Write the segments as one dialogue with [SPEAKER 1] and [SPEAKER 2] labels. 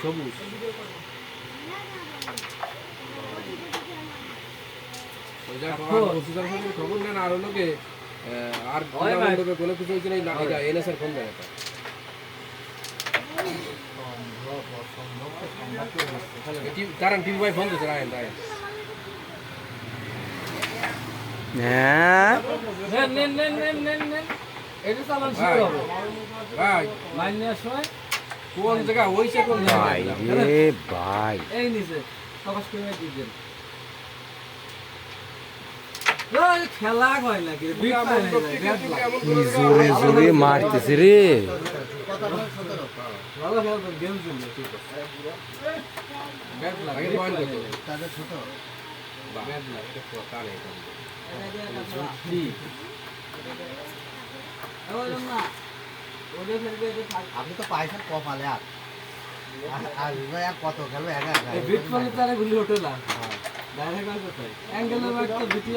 [SPEAKER 1] সবুজ। খবর নেন আর লোকে আর
[SPEAKER 2] ভাই।
[SPEAKER 1] লোকে কোনো কিছু হয়েছে না এটা এনএসআর ফোন দেয় কারণ টিভি ভাই ফোন দিচ্ছে রায়ন রায়ন।
[SPEAKER 3] হ্যাঁ?
[SPEAKER 2] নেন নেন নেন নেন নেন নেন। এটা চালান শুরু হবে।
[SPEAKER 1] ভাই।
[SPEAKER 2] মাইন নেওয়ার সময়
[SPEAKER 1] কোন জায়গা হয়েছে কোন
[SPEAKER 3] ভাই রে ভাই।
[SPEAKER 2] এই নিচে প্রকাশ করে দিয়ে দেন খেলা হয় নাকি
[SPEAKER 3] জোরে জোরে মারতেছে রে।
[SPEAKER 4] ছোট। আপনি তো কম আলে আর। আর- কত
[SPEAKER 2] বিট তারে গুলি। ওঠে না বিটি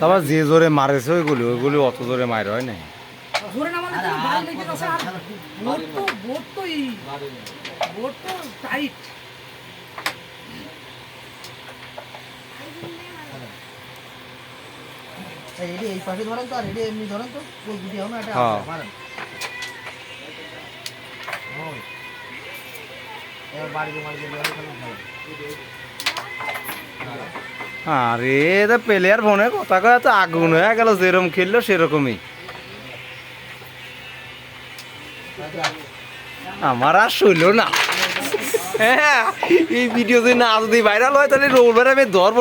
[SPEAKER 3] তারপর যে জোরে মারেছে ওইগুলি ওইগুলি অত জোরে মার হয় না
[SPEAKER 5] ধরে না মানে
[SPEAKER 4] আরে
[SPEAKER 5] তো
[SPEAKER 4] আর
[SPEAKER 5] ভালো
[SPEAKER 4] কত
[SPEAKER 5] লেগে
[SPEAKER 4] খেলবে?
[SPEAKER 5] গেছে আর
[SPEAKER 4] খেলো।
[SPEAKER 5] বোট তো বোট তো ই
[SPEAKER 2] বাড়ি না
[SPEAKER 5] বোট তো টাইট
[SPEAKER 4] এই এডি এই পাশে ধরেন তো আর এডি এমনি ধরেন তো ওই গুটি হবে এটা
[SPEAKER 3] হ্যাঁ।
[SPEAKER 4] মারেন
[SPEAKER 3] আরে তো প্লেয়ার ফোনে কথা কয়ে তো আগুন হয়ে গেল যেরকম খেললো সেরকমই। আমার আর শৈল না। হ্যাঁ এই ভিডিও যদি না যদি ভাইরাল হয় তাহলে রোববার আমি ধরবো